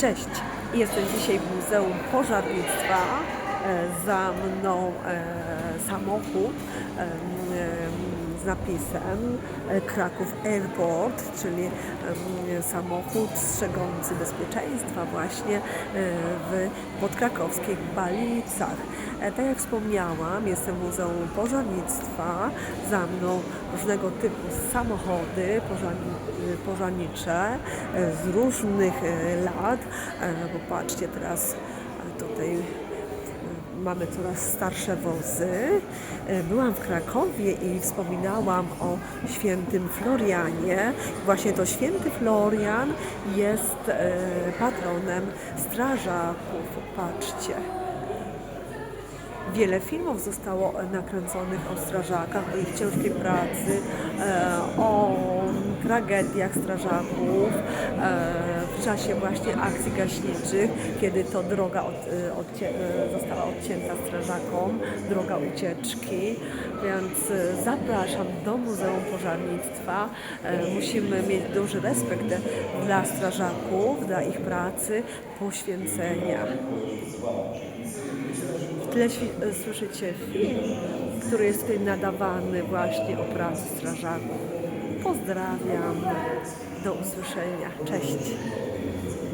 Cześć, jestem dzisiaj w Muzeum Pożarnictwa. E, Za mną e, samochód z napisem e, Kraków Airport, czyli samochód strzegący bezpieczeństwa właśnie e, w podkrakowskich Balicach. E, Tak jak wspomniałam, jestem w Muzeum Pożarnictwa. Za mną różnego typu samochody pożarni- pożarnicze z różnych lat. Popatrzcie teraz tutaj mamy coraz starsze wozy. E, Byłam w Krakowie i wspominałam o świętym Florianie. Właśnie to święty Florian jest e, patronem strażaków. Patrzcie. Wiele filmów zostało nakręconych o strażakach, o ich ciężkiej pracy, e, o tragediach strażaków czasie właśnie akcji gaśniczych, kiedy to droga od, e, odcie, e, została odcięta strażakom, droga ucieczki. Więc e, zapraszam do Muzeum Pożarnictwa. E, Musimy mieć duży respekt dla strażaków, dla ich pracy, poświęcenia. W tle e, słyszycie film, który jest tutaj nadawany właśnie o pracy strażaków. Pozdrawiam. Do usłyszenia. Cześć.